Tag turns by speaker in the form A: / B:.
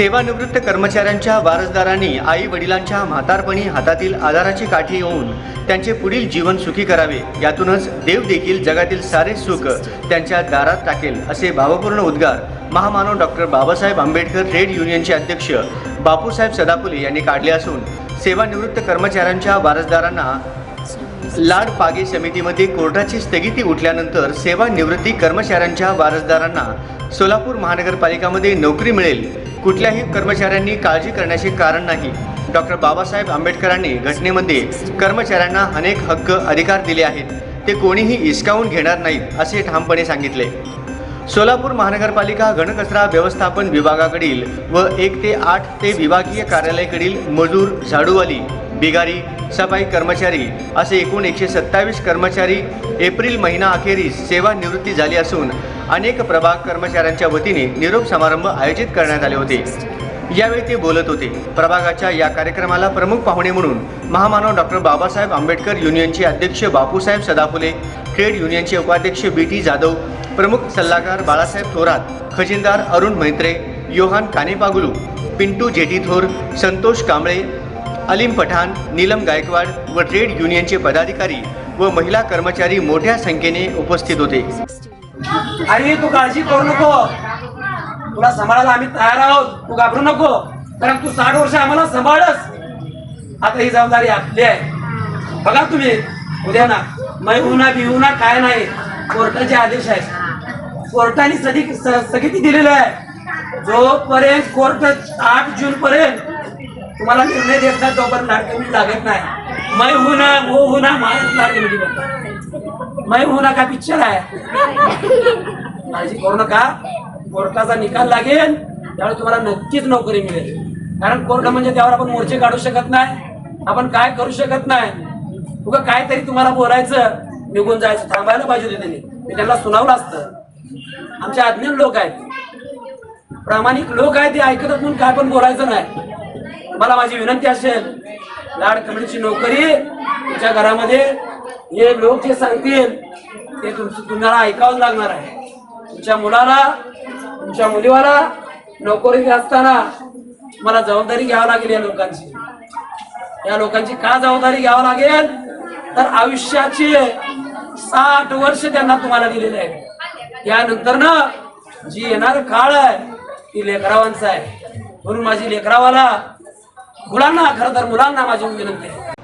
A: सेवानिवृत्त कर्मचाऱ्यांच्या वारसदारांनी आई वडिलांच्या म्हातारपणी हातातील आधाराची काठी येऊन त्यांचे पुढील जीवन सुखी करावे. यातूनच देव देखील जगातील सारे सुख त्यांच्या दारात टाकेल असे भावपूर्ण उद्गार महामानव डॉक्टर बाबासाहेब आंबेडकर ट्रेड युनियनचे अध्यक्ष बापूसाहेब सदापुले यांनी काढले असून सेवानिवृत्त कर्मचाऱ्यांच्या वारसदारांना लाड पागे समितीमध्ये कोर्टाची स्थगिती उठल्यानंतर सेवानिवृत्ती कर्मचाऱ्यांच्या वारसदारांना सोलापूर महानगरपालिकामध्ये नोकरी मिळेल. कुठल्याही कर्मचाऱ्यांनी काळजी करण्याचे कारण नाही. डॉक्टर बाबासाहेब आंबेडकरांनी घटनेमध्ये कर्मचाऱ्यांना अनेक हक्क अधिकार दिले आहेत. ते कोणीही हिसकावून घेणार नाहीत असे ठामपणे सांगितले. सोलापूर महानगरपालिका घनकचरा व्यवस्थापन विभागाकडील व एक ते आठ ते विभागीय कार्यालयाकडील मजूर झाडूवाली बिगारी सफाई कर्मचारी असे एकूण एकशे सत्तावीस कर्मचारी एप्रिल महिना अखेरीस सेवानिवृत्ती झाली असून अनेक प्रभाग कर्मचाऱ्यांच्या वतीने निरोप समारंभ आयोजित करण्यात आले होते. यावेळी ते बोलत होते. प्रभागाच्या या कार्यक्रमाला प्रमुख पाहुणे म्हणून महामानव डॉक्टर बाबासाहेब आंबेडकर युनियनचे अध्यक्ष बापूसाहेब सदाफुले ट्रेड युनियनचे उपाध्यक्ष बी टी जाधव प्रमुख सल्लागार बाळासाहेब थोरात खजिनदार अरुण मैत्रे योहान कानेपागुलू पिंटू जेटीथोर संतोष कांबळे अलीम पठाण नीलम गायकवाड व ट्रेड युनियनचे पदाधिकारी व महिला कर्मचारी मोठ्या संख्येने उपस्थित होते.
B: अरे तू काळजी करू नको. तुला सांभाळायला आम्ही तयार आहोत. तू घाबरू नको. कारण तू साठ वर्ष आम्हाला सांभाळस आता ही जबाबदारी आपली आहे. बघा तुम्ही उद्या ना मैहुना बिहुना काय नाही. कोर्टाचे आदेश आहेत. कोर्टाने सदी स्थगिती दिलेलं आहे. जोपर्यंत कोर्ट आठ जून पर्यंत तुम्हाला निर्णय देत नाही तोपर्यंत लाड कमिटी लागत नाही. मै होना वो होना महाराष्ट्र लाड कमिटी मै होना का पिक्चर आहे? काळजी करू नका कोर्टाचा निकाल लागेल त्यावेळी तुम्हाला नक्कीच नोकरी मिळेल. कारण कोर्ट म्हणजे त्यावर आपण मोर्चे काढू शकत नाही आपण काय करू शकत नाही. उगा काहीतरी तुम्हाला बोलायचं निघून जायचं थांबायला पाहिजे होते त्यांनी. मी त्यांना सुनावलं असतं. आमचे अज्ञान लोक आहेत. प्रामाणिक लोक आहेत ते ऐकतच म्हणून काय पण बोलायचं नाही. मला माझी विनंती असेल लाड कमिटीची नोकरी तुमच्या घरामध्ये हे लोक जे सांगतील ते तुमचं तुम्हाला ऐकावंच लागणार आहे. तुमच्या मुलाला तुमच्या मुलीवाला नोकरी असताना मला जबाबदारी घ्यावी लागेल या लोकांची. या लोकांची का जबाबदारी घ्यावी लागेल? तर आयुष्याची साठ वर्ष त्यांना तुम्हाला दिलेले आहे त्यानंतर ना जी येणार काळ आहे ती लेकरावांचा आहे. म्हणून माझी लेकरावाला मुलांना खरं तर मुलांना माझी विनंती आहे.